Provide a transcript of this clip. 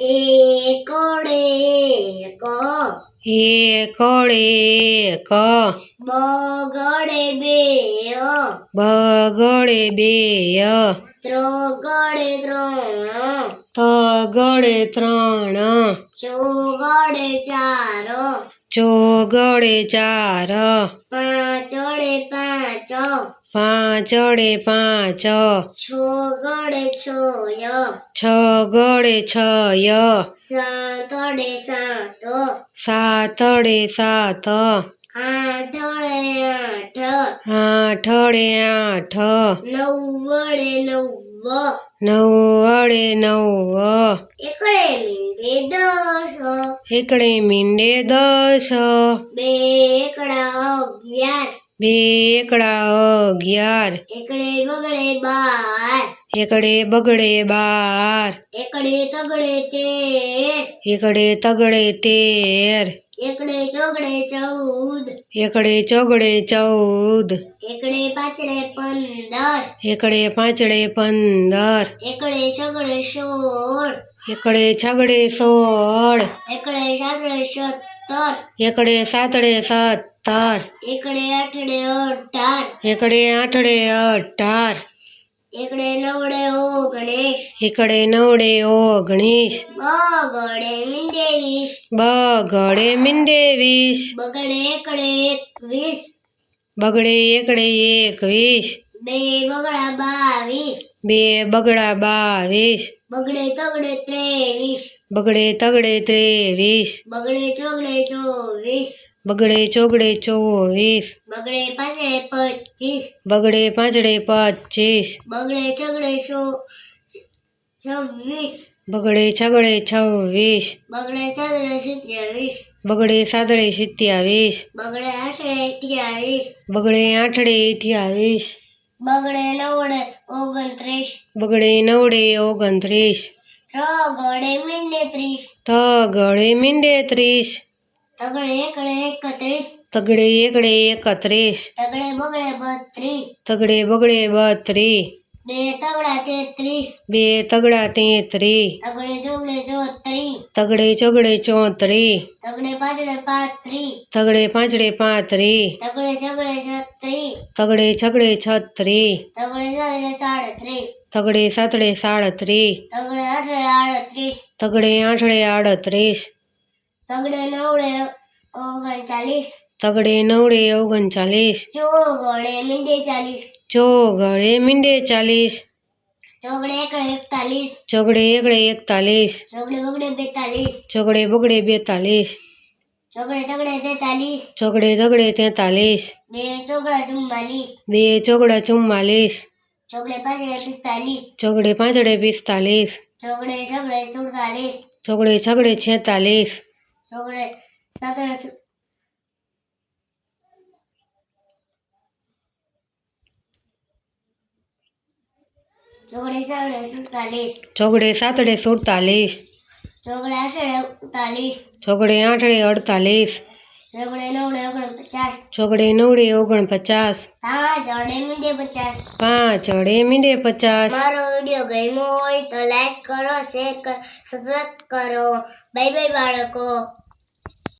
એકડે એક એકડે એક બગડે બે બગડે બે ત્રગડે ત્રણ તગડે ત્રણ ચોગડે ચાર ચોગડે ચાર પાંચડે પાંચ પાંચડે પાંચ છોગડે છોય છગડે છય સાતડે સાત સાતડે સાત આઠડે આઠ આઠડે આઠ નવડે નવ નવડે નવ એકડે મીંડે દસ એકડે મીંડે દસ બે એકડા અગિયાર બે એકડા અગિયાર એકડે બગડે બાર એકડે બગડે બાર એકડે તગડે તેર એકડે તગડે તેર એકડે ચોગડે ચૌદ એકડે ચોગડે ચૌદ એકડે પાંચડે પંદર એકડે પાંચડે પંદર એકડે છગડે સોળ એકડે છગડે સોળ એકડે સાતડે સત્તર એકડે સાતડે સત્તર अठार एकड़े अठड़े अठार एकड़े इकड़े नवड़े ओ गणेश इकड़े बगड़े मिंडे वीस बगड़े एक वीस बगड़े एक वीस बे बगड़ा बावीस बे बगड़ा बावीस बगड़े तगड़े त्रेवीस बगड़े तगड़े त्रेवीस बगड़े चौगड़े चौवीस બગડે ચોગડે ચોવીસ બગડે પાંચડે પચીસ બગડે પાંચડે પચીસ બગડે ચગડે સો છવ્વીસ બગડે છગડે છવ્વીસ બગડે સાદડે સિત્યાવીસ બગડે સાદડે સિત્યાવીસ બગડે આઠડે અઠ્યાવીસ બગડે આઠડે અઠ્યાવીસ બગડે નવડે ઓગણત્રીસ બગડે નવડે ઓગણત્રીસ થ ગળે મીંડે ત્રીસ થ ગળે મીંડે ત્રીસ તગડે એકડે એકત્રીસ તગડે એકડે એકત્રીસ તગડે બગડે બત્રી તગડે બગડે બત્રીસ બે તગડા તેત્રીસ બે તગડા તેત્રીસ તગડે ચોગડે ચોત્રીસ તગડે ચોગડે ચોત્રીસ પાંચડે પાંત્રી તગડે પાંચડે પાંત્રીસ તગડે છગડે છત્રીસ તગડે છગડે છત્રીસ તગડે સાતડે સાડત્રીસ તગડે આઠડે આડત્રીસ તગડે આઠડે આડત્રીસ तगडे नवळे चालीस तगडे नवळे ओगणचाळीस चोगळे मिंडे चालीस चोगळे मिंडे चालीस चौगड़े एकड़े चोगड़े बगड़े बेतालीस चोगड़े बगड़े बेतालीस चौगड़े तगड़े तेतालीस चौगड़े तगड़े तैतालीस बे चुम्बालीस पांचड़े पिस्तालीस चोगड़े पांचड़े पिस्तालीस चौगड़े छगड़े चुड़तालीस छगड़े छेतालीस ચોગડે 72 ચોગડે 72 38 ચોગડે 43 ચોગડે 84 ચોગડે 945 ચોગડે 949 5 જડે 50 5 જડે 50 મારો વિડિયો ગમ્યો હોય તો લાઈક કરો શેર કરો સબસ્ક્રાઇબ કરો બાય બાય બાળકો